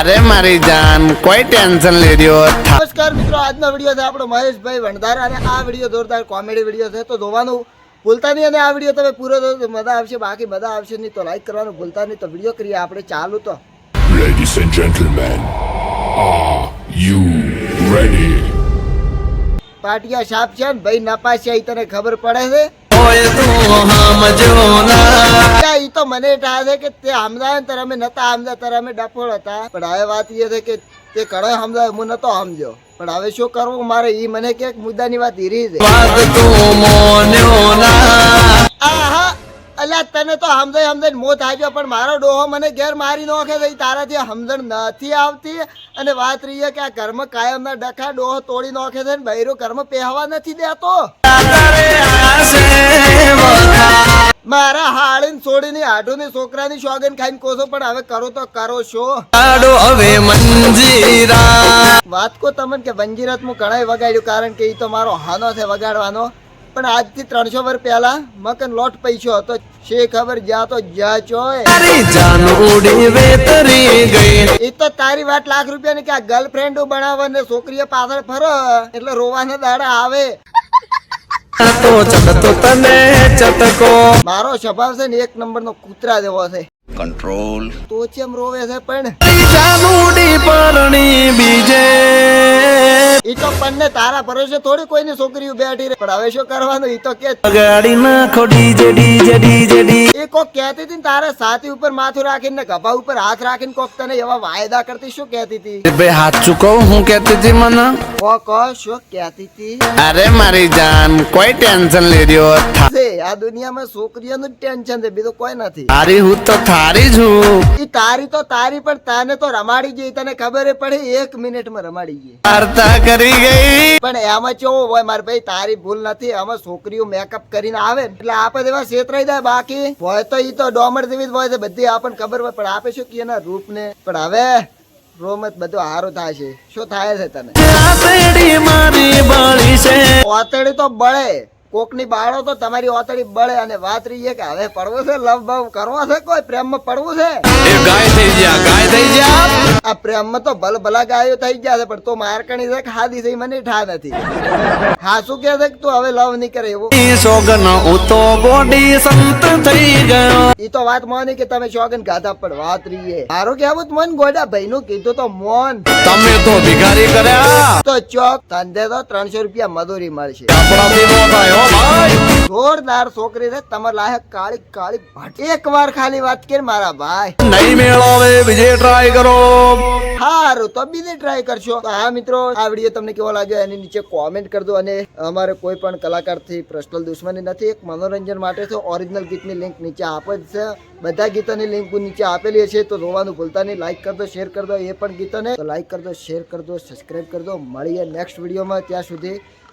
અરે મારી જાન કોઈ ટેન્શન લેજો નમસ્કાર મિત્રો આજનો વીડિયો છે આપણો મહેશભાઈ ભંડારા અને આ વીડિયો જોરદાર કોમેડી વીડિયો છે. તો જોવાનું ભૂલતા નહીં અને આ વીડિયો તમે પૂરો જોશો મજા આવશે બાકી મજા આવશે નહીં તો લાઈક કરવાનું ભૂલતા નહીં. તો વીડિયો કરીએ આપણે ચાલુ તો. Ladies and gentleman are you ready પાટિયા સાપ છે ને ભાઈ નપાસ છે ઈ તને ખબર પડે છે? ત્યાં ઈ તો મને ઠાય છે કે તે સમજાય ને ત્યારે અમે નતા સમજા ત્યારે અમે ડફોળ હતા. પણ હવે વાત એ છે કે તે કડો સમજાય હું નતો સમજ્યો પણ હવે શું કરવું? મારે ઈ મને કે મુદ્દાની વાત હીરી છે. આહા અલ્યા તને તો સમજાય સમજાય મોત આવ્યો પણ મારો ડોહો મને ઘેર મારી નોખે છે. તારાથી સમજણ નથી આવતી. અને વાત રહી કે આ ઘરમાં કાયમના ડખા ડોહો તોડી નોખે છે ને બૈરો કર્મ પહેવા નથી દેતો. મારા હાળીન છોડીની આઢુની છોકરાની શોગન ખાઈને કોસો પણ હવે કરો તો કરો શો હવે મંજીરા. વાત કો તમને કે વંજીરાત હું ઘણાય વગાડ્યું કારણ કે ઈ તો મારો હાનો છે વગાડવાનો. પણ આજથી ત્રણસો વર્ષ પહેલા મકન લોટ પૈસો હતો. છે ખબર જ્યાં તો જ્યાં ચોય એ. તો તારી વાત લાખ રૂપિયાની કે આ ગર્લફ્રેન્ડ બનાવે ને છોકરીઓ પાછળ ફરો એટલે રોવાના દાડા આવે. તો ચડતો તને ચટકો. મારો સ્વભાવ છે ને એક નંબર નો કૂતરા જેવો છે. કંટ્રોલ તો ચેમ રોવે છે પણ. ચાલુડી પરણી બીજે. ઈ તો પણને તારા ભરોસે થોડી કોઈની છોકરીઓ બેઠી રહે. પણ હવે શું કરવાનું? ઈ તો કે ગાડી નાખો ડીજે ડીજે ડીજે ડી. એ કોક કહેતી હતી ને તારા સાથી ઉપર માથું રાખીને ને ગભા ઉપર હાથ રાખીને કોક તને એવા વાયદા કરતી શું કહેતી હતી? બે હાથ ચૂકવ હું કહેતી હતી મને? કો કો શું કહેતી હતી. અરે મારી જાન કોઈ ટેન્શન લેજો છે આ દુનિયામાં છોકરીઓનું ટેન્શન છે બીજું કોઈ નથી. તારી હું તો થારી છું ઈ તારી તો તારી પણ તને તો રમાડી ગઈ તને ખબર પડી એક મિનિટમાં રમાડી ગઈ. વાર્તા કરી ગઈ. પણ એમાં કેવું હોય મારે ભાઈ તારી ભૂલ નથી આમાં છોકરીઓ મેકઅપ કરીને આવે એટલે આપણે એવા છેતરાઈ જાય બાકી. હોય તો ઈ તો ડોમર જેવી જ હોય છે બધી આપણને ખબર હોય પણ આપે શું કે એના રૂપ ને પણ હવે રોમત બધું હારું થાય છે. શું થાય છે તને? આ પેઢી મારી બળી છે. ઓતડી તો બળે. કોકની બાળો તો તમારી ઓતળી બળે અને વાત રહી છે કે હવે પડવું છે લવ બવ કરવો છે કોઈ પ્રેમમાં પડવું છે? એ ગાય થઈ ગયા ગાય થઈ ગયા. આ પ્રેમમાં તો ભલ ભલા ગાયો થઈ ગયા છે પણ તો મારકણી છે કે હાદી છે મને ઠા નથી. હા શું કે છે કે તું હવે લવ નહીં કરે એવું? સોગન ઉતો ગોડી સંત થઈ ગયો. ઈ તો વાત મોની કે તમે સોગન ગાધા પણ વાત રહી છે મારું કેવું તો મન ગોડા ભાઈ નું કીધું તો મોન. તમે તો ભિખારી કર્યા. તો ચોક ધંધે તો ત્રણસો રૂપિયા મજૂરી મળશે. જોરદાર છોકરી છે તમારે લાયક કાળી કાળી ભટ એક વાર ખાલી વાત કે મારા ભાઈ. નહીં મેળવે બીજે ટ્રાય કરો. સારું તો બીજે ટ્રાય કરશો. હા મિત્રો આ વીડિયો તમને કેવો લાગ્યો એની નીચે કોમેન્ટ કરજો અને અમારે કોઈ પણ કલાકારથી પર્સનલ દુશ્મની નથી એક મનોરંજન માટે છે ઓરિજિનલ ગીતની લિંક નીચે આપે જ છે. બધા ગીતોની લિંક નીચે આપેલી છે તો જોવાનું ભૂલતા નહીં. લાઈક કરજો શેર કરજો એ પણ ગીતોને. તો લાઈક કરજો શેર કરજો સબસ્ક્રાઇબ કરજો મળીએ નેક્સ્ટ વિડીયોમાં ત્યાં સુધી.